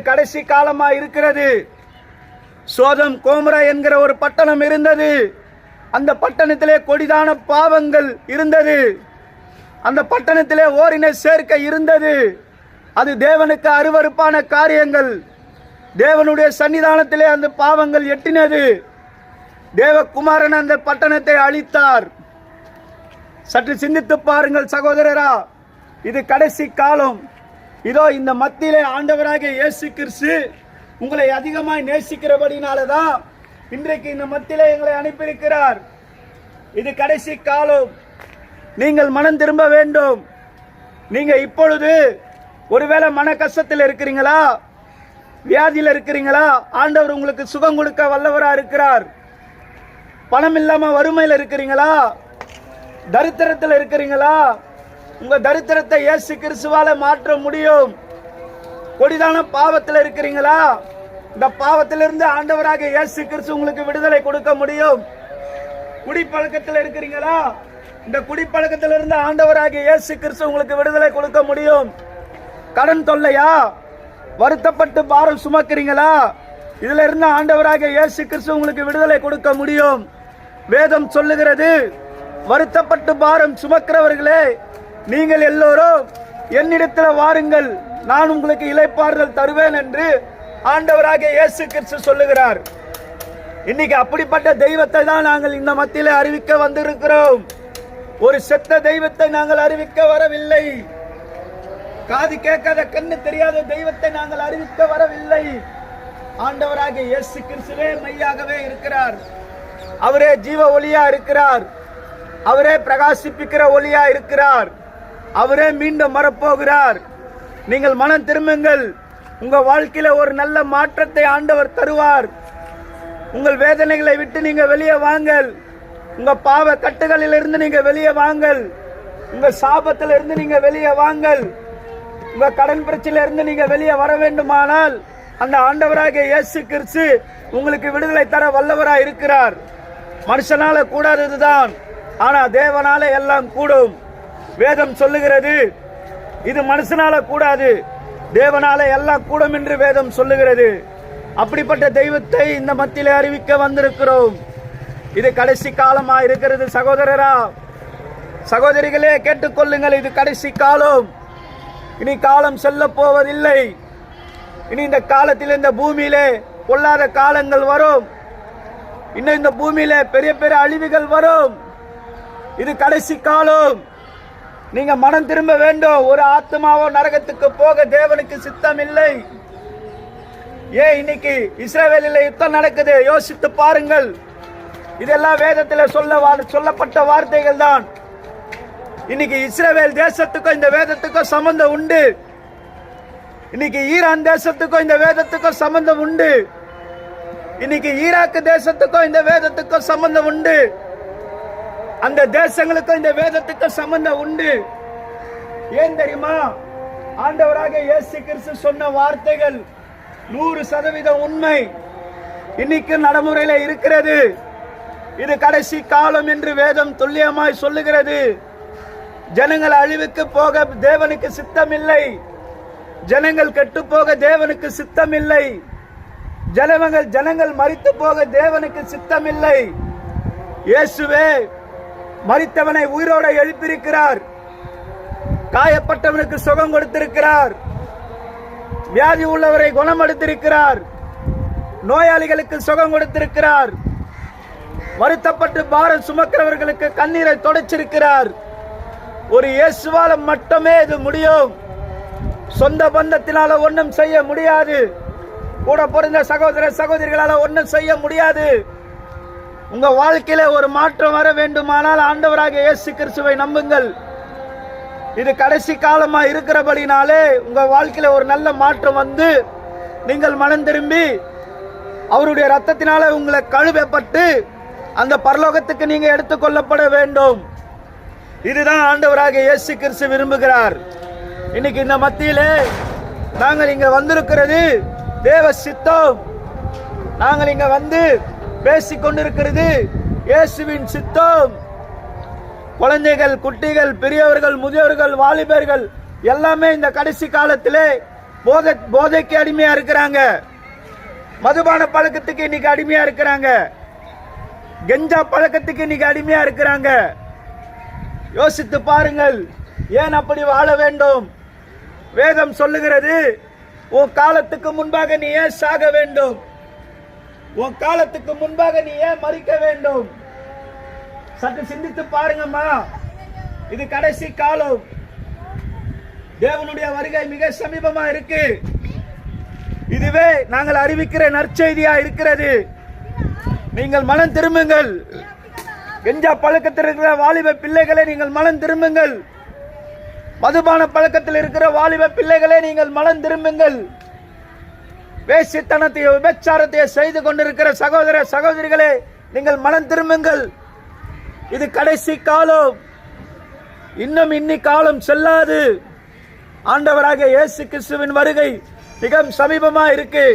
கடைசி காலமா இருக்கிறது. சோதம் கோமரா என்கிற ஒரு பட்டணம் இருந்தது. அந்த பட்டணத்திலே கொடிதான பாவங்கள் இருந்தது. அந்த பட்டணத்திலே ஓரின சேர்க்கை இருந்தது. அது தேவனுக்கு அருவறுப்பான காரியங்கள். தேவனுடைய சன்னிதானத்திலே அந்த பாவங்கள் எட்டினது. தேவகுமாரன் அந்த பட்டணத்தை அழித்தார். சற்று சிந்தித்து பாருங்கள் சகோதரரா இது கடைசி காலம். இதோ இந்த மத்தியிலே ஆண்டவராக இயேசு கிறிஸ்து உங்களை அதிகமாய் நேசிக்கிறபடினால தான் இன்றைக்கு இந்த மத்தியிலே எங்களை அனுப்பியிருக்கிறார். இது கடைசி காலம். நீங்கள் மனம் திரும்ப வேண்டும். நீங்க இப்பொழுது ஒருவேளை மன கஷ்டத்தில் இருக்கிறீங்களா? வியாதியில் இருக்கிறீங்களா? ஆண்டவர் உங்களுக்கு சுகம் கொடுக்க வல்லவராக இருக்கிறார். பணம் இல்லாமல் வறுமையில் இருக்கிறீங்களா? தரித்திரத்தில் இருக்கிறீங்களா? உங்க தரித்திரத்தை இயேசு கிறிஸ்துவால மாற்ற முடியும். கொடிதான பாவத்தில் இருக்கிறீங்களா? இந்த பாவத்திலிருந்து ஆண்டவராக இயேசு கிறிஸ்து உங்களுக்கு விடுதலை கொடுக்க முடியும். குடிப்பழக்கத்தில் இருக்கிறீங்களா? இந்த குடிப்பழக்கத்திலிருந்து ஆண்டவராகிய இயேசு கிறிஸ்து உங்களுக்கு விடுதலை கொடுக்க முடியும். கடன் தொல்லையா? வருத்தப்பட்டு பாரம் சுமக்கிறீங்களா? இதுல இருந்து ஆண்டவராக இயேசு கிறிஸ்து உங்களுக்கு விடுதலை கொடுக்க முடியும். வேதம் சொல்லுகிறது வருத்தப்பட்டு பாரம் சுமக்கிறவர்களே நீங்கள் எல்லோரும் என்னிடத்தில் வாருங்கள். நான் உங்களுக்கு இளைப்பாறுதல் தருவேன் என்று ஆண்டவராக இயேசு கிறிஸ்து சொல்லுகிறார். இன்னைக்கு அப்படிப்பட்ட தெய்வத்தை தான் நாங்கள் இந்த மத்தியில் அறிவிக்க வந்திருக்கிறோம். ஒரு செத்த தெய்வத்தை நாங்கள் அறிவிக்க வரவில்லை. காது கேட்காத கண்ணு தெரியாத தெய்வத்தை நாங்கள் அறிவிக்க வரவில்லை. ஆண்டவராகிய இயேசு கிறிஸ்துவே மையாகவே இருக்கிறார். அவரே ஜீவ ஒளியா இருக்கிறார். அவரே பிரகாசிப்பிக்கிற ஒளியா இருக்கிறார். அவரே மீண்டும் வரப்போகிறார். நீங்கள் மனம் திரும்புங்கள். உங்க வாழ்க்கையில ஒரு நல்ல மாற்றத்தை ஆண்டவர் தருவார். உங்கள் வேதனைகளை விட்டு நீங்க வெளியே வாங்கள். உங்க பாவ கட்டுகளில் இருந்து நீங்க வெளியே வாங்கள். உங்க சாபத்தில் இருந்து நீங்க வெளியே வாங்கள். உங்க கடன் பிரச்சனையில இருந்து நீங்க வெளியே வர வேண்டுமானால் அந்த ஆண்டவராகிய இயேசு கிறிஸ்து உங்களுக்கு விடுதலை தர வல்லவராக இருக்கிறார். மனுஷனால கூடாததுதான் ஆனா தேவனால எல்லாம் கூடும். வேதம் சொல்லுகிறது. இது மனுஷனால கூடாது. தேவனால எல்லாம் கூடும் என்று வேதம் சொல்லுகிறது. அப்படிப்பட்ட தெய்வத்தை இந்த மத்தியில அறிவிக்க வந்திருக்கிறோம். இது கடைசி காலமா இருக்கிறது சகோதரரா? சகோதரிகளே கேட்டுக்கொள்ளுங்கள் இது கடைசி காலம். இனி காலம் செல்ல போவதில்லை. இனி இந்த காலத்தில் இந்த பூமியிலே பொல்லாத காலங்கள் வரும். இன்னும் இந்த பூமியில பெரிய பெரிய அழிவுகள் வரும். இது கடைசி காலம். நீங்க மனம் திரும்ப வேண்டும். ஒரு ஆத்மாவோ நரகத்துக்கு போக தேவனுக்கு சித்தம் இல்லை ஏன் இன்னைக்கு இஸ்ரேவேலில் யுத்தம் நடக்குது? யோசித்து பாருங்கள். இதெல்லாம் வேதத்தில் சொல்ல சொல்லப்பட்ட வார்த்தைகள் தான். இன்னைக்கு இஸ்ரேவேல் தேசத்துக்கும் இந்த வேதத்துக்கும் சம்பந்தம் உண்டு. இன்னைக்கு ஈரான் தேசத்துக்கும் இந்த வேதத்துக்கும் சம்பந்தம் உண்டு. இன்னைக்கு ஈராக்கு தேசத்துக்கும் இந்த வேதத்துக்கும் சம்பந்தம் உண்டு. அந்த தேசங்களுக்கும் இந்த வேதத்துக்கும் சம்பந்தம் உண்டு. ஏன் தெரியுமா? ஆண்டவராக இயேசு கிறிஸ்து சொன்ன வார்த்தைகள் நூறு சதவீதம் உண்மை. இன்னைக்கு நடைமுறையில இருக்கிறது. இது கடைசி காலம் என்று வேதம் துல்லியமாய் சொல்லுகிறது. ஜனங்கள் அழிவுக்கு போக தேவனுக்கு சித்தமில்லை. ஜனங்கள் கெட்டு போக தேவனுக்கு சித்தமில்லை. ஜனங்கள் ஜனங்கள் மறித்து போக தேவனுக்கு சித்தமில்லை. இயேசுவே மறித்தவனை உயிரோட எழுப்பியிருக்கிறார். காயப்பட்டவனுக்கு சுகம் கொடுத்திருக்கிறார். வியாதி உள்ளவரை குணமளித்திருக்கிறார் நோயாளிகளுக்கு சுகம் கொடுத்திருக்கிறார். வருத்தப்பட்டு பாரம் சுமக்கிறவர்களுக்கு கண்ணீரை தொடச்சிருக்கிறார். ஒரு இயேசுவால மட்டுமே இது முடியும். சொந்த பந்தத்தினால ஒன்றும் செய்ய முடியாது. கூட பிறந்த சகோதர சகோதரிகளால ஒன்றும் செய்ய முடியாது. உங்க வாழ்க்கையில ஒரு மாற்றம் வர வேண்டுமானால் ஆண்டவராக இயேசு கிறிஸ்துவை நம்புங்கள். இது கடைசி காலமா இருக்கிறபடினாலே உங்க வாழ்க்கையில ஒரு நல்ல மாற்றம் வந்து நீங்கள் மனம் திரும்பி அவருடைய ரத்தத்தினால உங்களை கழுவப்பட்டு அந்த பரலோகத்துக்கு நீங்க எடுத்துக்கொள்ளப்பட வேண்டும். இதுதான் ஆண்டவராக இயேசு கிறிஸ்து விரும்புகிறார். இன்னைக்கு இந்த மத்தியிலே நாங்கள் இங்க வந்திருக்கிறது தேவ சித்தம். நாங்கள் இங்க வந்து பேசிக் கொண்டிருக்கிறது இயேசுவின் சித்தம். குழந்தைகள் குட்டிகள் பெரியவர்கள் முதியோர்கள் வாலிபர்கள் எல்லாமே இந்த கடைசி காலத்திலே போதை போதைக்கு அடிமையா இருக்கிறாங்க. மதுபான பழக்கத்துக்கு இன்னைக்கு அடிமையா இருக்கிறாங்க. கெஞ்சா பழக்கத்துக்கு இன்னைக்கு அடிமையா இருக்கிறாங்க. யோசித்து பாருங்கள் ஏன் அப்படி வாழ வேண்டும்? வேதம் சொல்லுகிறது உன் காலத்துக்கு முன்பாக நீ ஏன் சாக வேண்டும்? உன் காலத்துக்கு முன்பாக நீ ஏன் மறிக்க வேண்டும்? சற்று சிந்தித்து பாருங்கம்மா. இது கடைசி காலம். தேவனுடைய வருகை மிக சமீபமா இருக்கு. இதுவே நாங்கள் அறிவிக்கிற நற்செய்தியா இருக்கிறது. நீங்கள் மனம் திரும்புங்கள். கெஞ்சா பழக்கத்தில் இருக்கிற வாலிப பிள்ளைகளை நீங்கள் மனம் திரும்புங்கள். மதுபான பழக்கத்தில் இருக்கிற வாலிப பிள்ளைகளே நீங்கள் மனம் திரும்புங்கள். வேசித்தனத்தை விபச்சாரத்தை செய்து கொண்டிருக்கிற சகோதர சகோதரிகளே நீங்கள் மனம் திரும்புங்கள். இது கடைசி காலம். இன்னும் இன்னி காலம் செல்லாது. ஆண்டவராக இயேசு கிறிஸ்துவின் வருகை மிக சமீபமாக இருக்கு